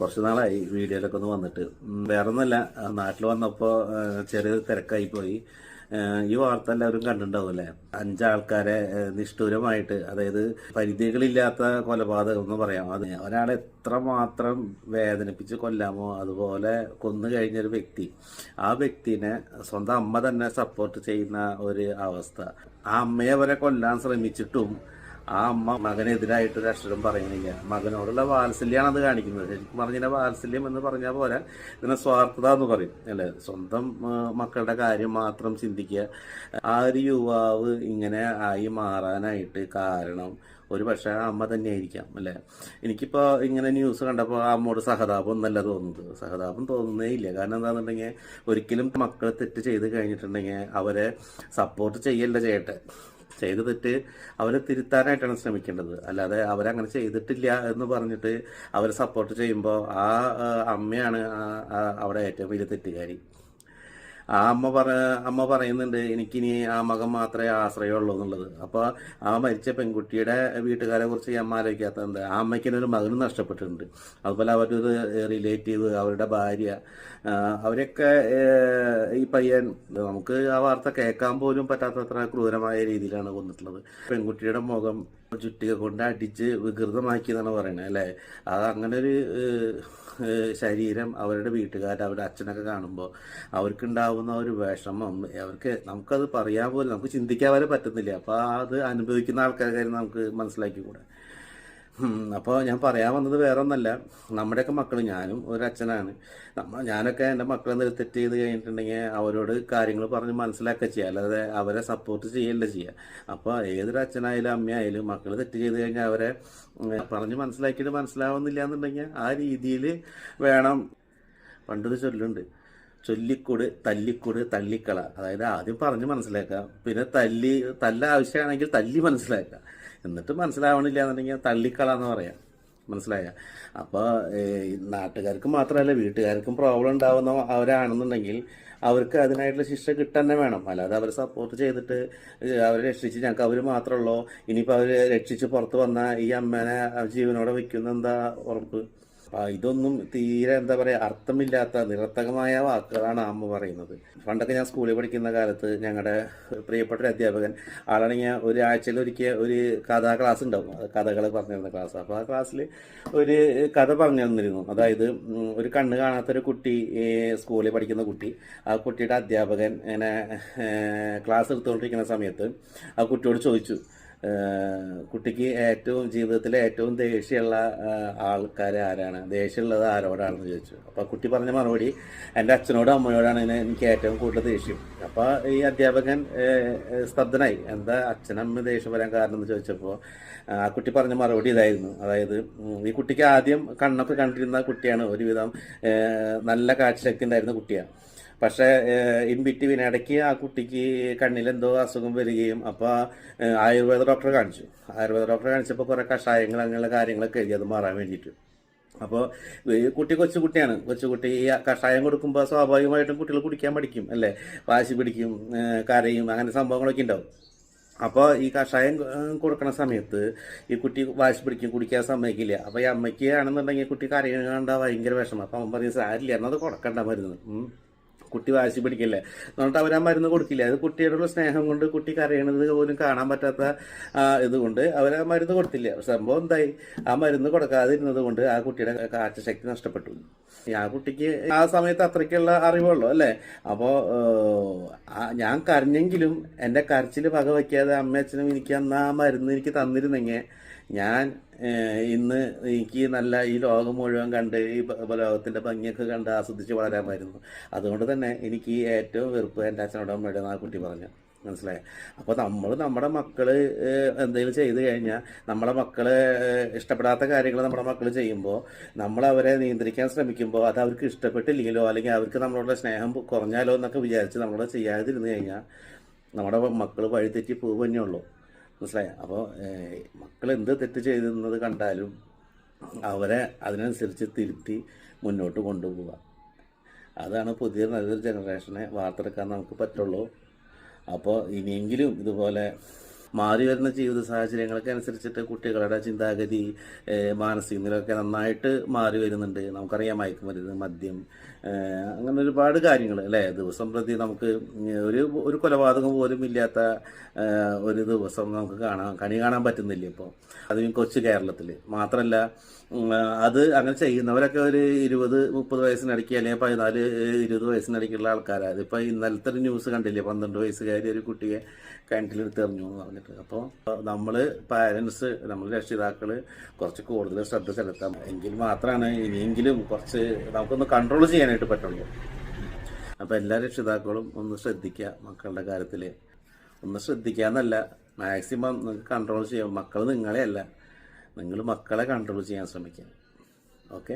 കുറച്ച് നാളായി വീഡിയോയിലൊക്കെ ഒന്ന് വന്നിട്ട്. വേറെ വേറൊന്നുമല്ല നാട്ടിൽ വന്നപ്പോൾ തിരക്കായി പോയി. ഈ വാർത്ത എല്ലാവരും കണ്ടിട്ടുണ്ടാവും അല്ലേ? അഞ്ചാൾക്കാരെ നിഷ്ഠൂരമായിട്ട് അതായത് പരിധികളില്ലാത്ത കൊലപാതകം എന്ന് പറയാം. അത് ഒരാളെ എത്ര മാത്രം വേദനിപ്പിച്ച് കൊല്ലാമോ അതുപോലെ കൊന്നു കഴിഞ്ഞൊരു വ്യക്തി ആ വ്യക്തിനെ സ്വന്തം അമ്മ തന്നെ സപ്പോർട്ട് ചെയ്യുന്ന ഒരു അവസ്ഥ. ആ അമ്മയെ വരെ കൊല്ലാൻ ശ്രമിച്ചിട്ടും ആ അമ്മ മകനെതിരായിട്ട് അക്ഷരം പറയുന്നില്ല. മകനോടുള്ള വാത്സല്യമാണ് അത് കാണിക്കുന്നത്. ശരിക്കും പറഞ്ഞാൽ വാത്സല്യം എന്ന് പറഞ്ഞാൽ പോലെ ഇതിനെ സ്വാർത്ഥത എന്ന് പറയും. അല്ലേ? സ്വന്തം മക്കളുടെ കാര്യം മാത്രം ചിന്തിക്കുക. ആ ഒരു യുവാവ് ഇങ്ങനെ ആയി മാറാനായിട്ട് കാരണം ഒരു പക്ഷേ അമ്മ തന്നെയായിരിക്കാം. അല്ലേ? എനിക്കിപ്പോൾ ഇങ്ങനെ ന്യൂസ് കണ്ടപ്പോൾ ആ അമ്മോട് സഹതാപം എന്നല്ല തോന്നുന്നത്. സഹതാപം തോന്നുന്നേ ഇല്ല കാരണം എന്താണെന്നുണ്ടെങ്കിൽ ഒരിക്കലും മക്കൾ തെറ്റ് ചെയ്ത് കഴിഞ്ഞിട്ടുണ്ടെങ്കിൽ അവരെ സപ്പോർട്ട് ചെയ്യല്ല ചെയ്യട്ടെ. ചെയ്ത തെറ്റ് അവരെ തിരുത്താനായിട്ടാണ് ശ്രമിക്കേണ്ടത്. അല്ലാതെ അവരങ്ങനെ ചെയ്തിട്ടില്ല എന്ന് പറഞ്ഞിട്ട് അവരെ സപ്പോർട്ട് ചെയ്യുമ്പോൾ ആ അമ്മയാണ് അവിടെ ഏറ്റവും വലിയ തെറ്റുകാരി. ആ അമ്മ പറ അമ്മ പറയുന്നുണ്ട് എനിക്കിനി ആ മകൻ മാത്രമേ ആശ്രയമുള്ളൂ എന്നുള്ളത്. അപ്പോൾ ആ മരിച്ച പെൺകുട്ടിയുടെ വീട്ടുകാരെ കുറിച്ച് അമ്മ ആലോചിക്കാത്ത എന്താ? ആ അമ്മയ്ക്ക് ഒരു മകനും നഷ്ടപ്പെട്ടിട്ടുണ്ട്. അതുപോലെ അവരൊരു റിലേറ്റീവ് അവരുടെ ഭാര്യ അവരൊക്കെ ഈ പയ്യൻ നമുക്ക് ആ വാർത്ത കേൾക്കാൻ പോലും പറ്റാത്തത്ര ക്രൂരമായ രീതിയിലാണ് കൊന്നിട്ടുള്ളത്. പെൺകുട്ടിയുടെ മുഖം ചുറ്റിക കൊണ്ട് അടിച്ച് വികൃതമാക്കി എന്നാണ് പറയുന്നത് അല്ലേ? അത് അങ്ങനെ ഒരു ശരീരം അവരുടെ വീട്ടുകാർ അവരുടെ അച്ഛനൊക്കെ കാണുമ്പോൾ അവർക്കുണ്ടാവുന്ന ഒരു വിഷമം അവർക്ക് നമുക്കത് പറയാൻ പോലും നമുക്ക് ചിന്തിക്കാൻ വരെ പറ്റുന്നില്ല. അപ്പോൾ അത് അനുഭവിക്കുന്ന ആൾക്കാരെ നമുക്ക് മനസ്സിലാക്കിക്കൂടെ അപ്പോൾ ഞാൻ പറയാൻ വന്നത് വേറെ ഒന്നല്ല നമ്മുടെയൊക്കെ മക്കൾ ഞാനും ഒരു അച്ഛനാണ്. നമ്മ ഞാനൊക്കെ എന്റെ മക്കളെ എന്തെങ്കിലും തെറ്റ് ചെയ്ത് കഴിഞ്ഞിട്ടുണ്ടെങ്കിൽ അവരോട് കാര്യങ്ങൾ പറഞ്ഞ് മനസ്സിലാക്കുക ചെയ്യുക അല്ലാതെ അവരെ സപ്പോർട്ട് ചെയ്യല്ല ചെയ്യുക അപ്പോൾ ഏതൊരു അച്ഛനായാലും അമ്മയായാലും മക്കൾ തെറ്റ് ചെയ്ത് കഴിഞ്ഞാൽ അവരെ പറഞ്ഞ് മനസ്സിലാക്കിയിട്ട് മനസ്സിലാവുന്നില്ല എന്നുണ്ടെങ്കിൽ ആ രീതിയിൽ വേണം. പണ്ടൊരു ചൊല്ലുണ്ട്. ചൊല്ലിക്കൂട് തല്ലിക്കൂട് തള്ളിക്കള. അതായത് ആദ്യം പറഞ്ഞ് മനസ്സിലാക്കുക. പിന്നെ തല്ലി തല്ല ആവശ്യമാണെങ്കിൽ തല്ലി മനസ്സിലാക്കുക. എന്നിട്ട് മനസ്സിലാവണില്ല എന്നുണ്ടെങ്കിൽ തള്ളിക്കള എന്ന് പറയാം. മനസ്സിലായ? അപ്പോൾ നാട്ടുകാർക്ക് മാത്രമല്ല വീട്ടുകാർക്കും പ്രോബ്ലം ഉണ്ടാവുന്ന അവരാണെന്നുണ്ടെങ്കിൽ അവർക്ക് അതിനായിട്ടുള്ള ശിക്ഷ കിട്ടാൻ തന്നെ വേണം. അല്ലാതെ അവരെ സപ്പോർട്ട് ചെയ്തിട്ട് അവരെ രക്ഷിച്ച് ഞങ്ങൾക്ക് അവർ മാത്രമുള്ളൂ ഇനിയിപ്പോൾ അവർ രക്ഷിച്ച് പുറത്ത് വന്ന ഈ അമ്മേനെ ജീവനോടെ വെക്കുന്ന എന്താ ഉറപ്പ്? ഇതൊന്നും തീരെ എന്താ പറയാ അർത്ഥമില്ലാത്ത നിരർത്ഥകമായ വാക്കുകളാണ് അമ്മ പറയുന്നത്. പണ്ടൊക്കെ ഞാൻ സ്കൂളിൽ പഠിക്കുന്ന കാലത്ത് ഞങ്ങളുടെ പ്രിയപ്പെട്ട ഒരു അധ്യാപകൻ ആളാണെങ്കിൽ ഒരു ആഴ്ചയിൽ ഒരിക്കൽ ഒരു കഥാ ക്ലാസ് ഉണ്ടാവും. കഥകൾ പറഞ്ഞു പറഞ്ഞിരുന്ന ക്ലാസ്. അപ്പോൾ ആ ക്ലാസ്സിൽ ഒരു കഥ പറഞ്ഞു തന്നിരുന്നു. അതായത് ഒരു കണ്ണ് കാണാത്തൊരു കുട്ടി സ്കൂളിൽ പഠിക്കുന്ന കുട്ടി ആ കുട്ടിയുടെ അധ്യാപകൻ ഇങ്ങനെ ക്ലാസ് എടുത്തുകൊണ്ടിരിക്കുന്ന സമയത്ത് ആ കുട്ടിയോട് ചോദിച്ചു കുട്ടിക്ക് ഏറ്റവും ജീവിതത്തിലെ ഏറ്റവും ദേഷ്യമുള്ള ആൾക്കാർ ആരാണ്? ദേഷ്യമുള്ളത് ആരോടാണെന്ന് ചോദിച്ചു. അപ്പോൾ കുട്ടി പറഞ്ഞ മറുപടി എന്റെ അച്ഛനോടും അമ്മയോടാണ് എനിക്ക് ഏറ്റവും കൂടുതൽ ദേഷ്യം. അപ്പോൾ ഈ അധ്യാപകൻ സ്തബ്ധനായി. എന്താ അച്ഛനമ്മ ദേഷ്യം വരാൻ കാരണം എന്ന് ചോദിച്ചപ്പോൾ ആ കുട്ടി പറഞ്ഞ മറുപടി ഇതായിരുന്നു. അതായത് ഈ കുട്ടിക്ക് ആദ്യം കണ്ണൊക്കെ കണ്ടിരുന്ന കുട്ടിയാണ് ഒരുവിധം നല്ല കാഴ്ചയൊക്കെ ഉണ്ടായിരുന്ന കുട്ടിയാണ് പക്ഷേ ഇൻ ബിറ്റ്വീൻ ഇടയ്ക്ക് ആ കുട്ടിക്ക് കണ്ണിൽ എന്തോ അസുഖം വരികയും അപ്പോൾ ആയുർവേദ ഡോക്ടറെ കാണിച്ചു. ആയുർവേദ ഡോക്ടറെ കാണിച്ചപ്പോൾ കുറേ കഷായങ്ങൾ അങ്ങനെയുള്ള കാര്യങ്ങളൊക്കെ എഴുതി അത് മാറാൻ വേണ്ടിയിട്ട്. അപ്പോൾ കുട്ടി കൊച്ചുകുട്ടിയാണ് കൊച്ചുകുട്ടി ഈ കഷായം കൊടുക്കുമ്പോൾ സ്വാഭാവികമായിട്ടും കുട്ടികൾ കുടിക്കാൻ പഠിക്കും അല്ലേ? വാശി പിടിക്കും കരയും അങ്ങനെ സംഭവങ്ങളൊക്കെ ഉണ്ടാവും. അപ്പോൾ ഈ കഷായം കൊടുക്കുന്ന സമയത്ത് ഈ കുട്ടി വാശി പിടിക്കും കുടിക്കാൻ സമ്മതിക്കില്ല. അപ്പോൾ ഈ അമ്മയ്ക്ക് ആണെന്നുണ്ടെങ്കിൽ കുട്ടി കരയുന്ന കണ്ടാൽ ഭയങ്കര വിഷമം. അപ്പോൾ അവൻ പറയും സാരില്ല എന്നത് കൊടുക്കണ്ട മരുന്ന്. കുട്ടി വാശി പിടിക്കില്ല? എന്നിട്ട് അവർ ആ മരുന്ന് കൊടുക്കില്ല? അത് കുട്ടിയോടുള്ള സ്നേഹം കൊണ്ട് കുട്ടി കരയണത് പോലും കാണാൻ പറ്റാത്ത ഇതുകൊണ്ട് അവർ ആ മരുന്ന് കൊടുത്തില്ല? സംഭവം എന്തായി? ആ മരുന്ന് കൊടുക്കാതിരുന്നത് കൊണ്ട് ആ കുട്ടിയുടെ കാഴ്ചശക്തി നഷ്ടപ്പെട്ടു. ആ കുട്ടിക്ക് ആ സമയത്ത് അത്രയ്ക്കുള്ള അറിവുള്ളൂ അല്ലേ? അപ്പോൾ ഞാൻ കരഞ്ഞെങ്കിലും എന്റെ കരച്ചിൽ വകവയ്ക്കാതെ അമ്മയച്ഛനും എനിക്ക് അന്ന് ആ മരുന്ന് എനിക്ക് തന്നിരുന്നെങ്കിൽ ഞാൻ ഇന്ന് എനിക്ക് നല്ല ഈ ലോകം മുഴുവൻ കണ്ട് ഈ ലോകത്തിന്റെ ഭംഗിയൊക്കെ കണ്ട് ആസ്വദിച്ച് വളരാമായിരുന്നു. അതുകൊണ്ട് തന്നെ എനിക്ക് ഏറ്റവും വെറുപ്പ് എന്റെ അച്ഛനോടും അമ്മയുടെ ആ കുട്ടി പറഞ്ഞു. മനസ്സിലായോ? അപ്പോൾ നമ്മൾ നമ്മുടെ മക്കൾ എന്തെങ്കിലും ചെയ്തു കഴിഞ്ഞാൽ നമ്മുടെ മക്കൾ ഇഷ്ടപ്പെടാത്ത കാര്യങ്ങൾ നമ്മുടെ മക്കൾ ചെയ്യുമ്പോൾ നമ്മൾ അവരെ നിയന്ത്രിക്കാൻ ശ്രമിക്കുമ്പോൾ അത് അവർക്ക് ഇഷ്ടപ്പെട്ടില്ലെങ്കിലോ അല്ലെങ്കിൽ അവർക്ക് നമ്മളോട് സ്നേഹം കുറഞ്ഞാലോ എന്നൊക്കെ വിചാരിച്ച് നമ്മളോട് ചെയ്യാതിരുന്നു കഴിഞ്ഞാൽ നമ്മുടെ മക്കൾ വഴിതെറ്റി പോകുന്നേ ഉള്ളൂ. മനസ്സിലായി? അപ്പോൾ മക്കൾ എന്ത് തെറ്റ് ചെയ്തെന്നത് കണ്ടാലും അവരെ അതിനനുസരിച്ച് തിരുത്തി മുന്നോട്ട് കൊണ്ടുപോവുക. അതാണ് പുതിയ നല്ലൊരു ജനറേഷനെ വാർത്തെടുക്കാൻ നമുക്ക് പറ്റുള്ളൂ. അപ്പോൾ ഇനിയെങ്കിലും ഇതുപോലെ മാറി വരുന്ന ജീവിത സാഹചര്യങ്ങളൊക്കെ അനുസരിച്ചിട്ട് കുട്ടികളുടെ ചിന്താഗതി മാനസിക നിലയൊക്കെ നന്നായിട്ട് മാറി വരുന്നുണ്ട്. നമുക്കറിയാം മയക്കുമരുന്ന് മദ്യം അങ്ങനെ ഒരുപാട് കാര്യങ്ങൾ അല്ലേ? ദിവസം പ്രതി നമുക്ക് ഒരു ഒരു കൊലപാതകം പോലും ഇല്ലാത്ത ഒരു ദിവസം നമുക്ക് കാണാൻ കണി കാണാൻ പറ്റുന്നില്ല ഇപ്പോൾ അതും കൊച്ചു കേരളത്തിൽ മാത്രമല്ല അത് അങ്ങനെ ചെയ്യുന്നവരൊക്കെ ഒരു ഇരുപത് മുപ്പത് വയസ്സിനടക്കി അല്ലെങ്കിൽ പതിനാല് ഇരുപത് വയസ്സിനടക്കിയുള്ള ആൾക്കാരാണ് അതിപ്പോൾ ഇന്നലത്തെ ഒരു ന്യൂസ് കണ്ടില്ലേ? പന്ത്രണ്ട് വയസ്സുകാരി ഒരു കുട്ടിയെ കിണറ്റിലെടുത്ത് പറഞ്ഞിട്ട് അപ്പോൾ നമ്മൾ പാരൻസ് നമ്മൾ രക്ഷിതാക്കൾ കുറച്ച് കൂടുതൽ ശ്രദ്ധ ചെലുത്താം. എങ്കിൽ മാത്രമാണ് ഇനിയെങ്കിലും കുറച്ച് നമുക്കൊന്ന് കൺട്രോൾ ചെയ്യാനായിട്ട് പറ്റുള്ളൂ. അപ്പോൾ എല്ലാ രക്ഷിതാക്കളും ഒന്ന് ശ്രദ്ധിക്കുക മക്കളുടെ കാര്യത്തിൽ ഒന്ന് ശ്രദ്ധിക്കുക എന്നല്ല മാക്സിമം നിങ്ങൾക്ക് കൺട്രോൾ ചെയ്യാം. മക്കൾ നിങ്ങളെയല്ല. നിങ്ങൾ മക്കളെ കൺട്രോൾ ചെയ്യാൻ ശ്രമിക്കുക ഓക്കെ